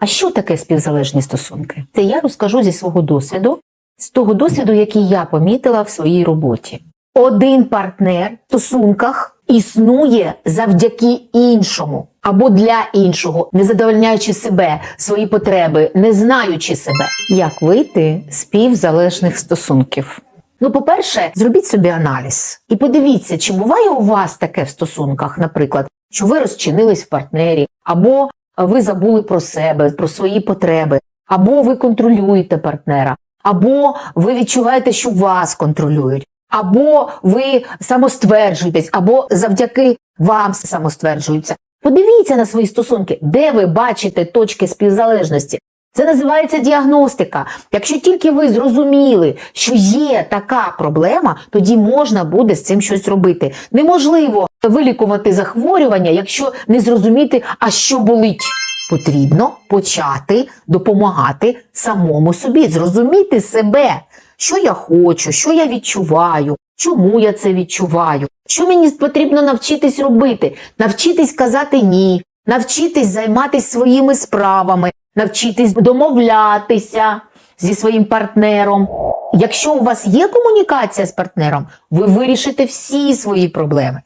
А що таке співзалежні стосунки? Це я розкажу зі свого досвіду, з того досвіду, який я помітила в своїй роботі. Один партнер в стосунках існує завдяки іншому або для іншого, не задовольняючи себе, свої потреби, не знаючи себе. Як вийти з співзалежних стосунків? Ну, по-перше, зробіть собі аналіз і подивіться, чи буває у вас таке в стосунках, наприклад, що ви розчинились в партнері, або ви забули про себе, про свої потреби, або ви контролюєте партнера, або ви відчуваєте, що вас контролюють, або ви самостверджуєтесь, або завдяки вам самостверджуються. Подивіться на свої стосунки, де ви бачите точки співзалежності. Це називається діагностика. Якщо тільки ви зрозуміли, що є така проблема, тоді можна буде з цим щось робити. Неможливо вилікувати захворювання, якщо не зрозуміти, а що болить. Потрібно почати допомагати самому собі, зрозуміти себе, що я хочу, що я відчуваю, чому я це відчуваю, що мені потрібно навчитись робити, навчитись казати ні, навчитись займатися своїми справами, навчитись домовлятися зі своїм партнером. Якщо у вас є комунікація з партнером, ви вирішите всі свої проблеми.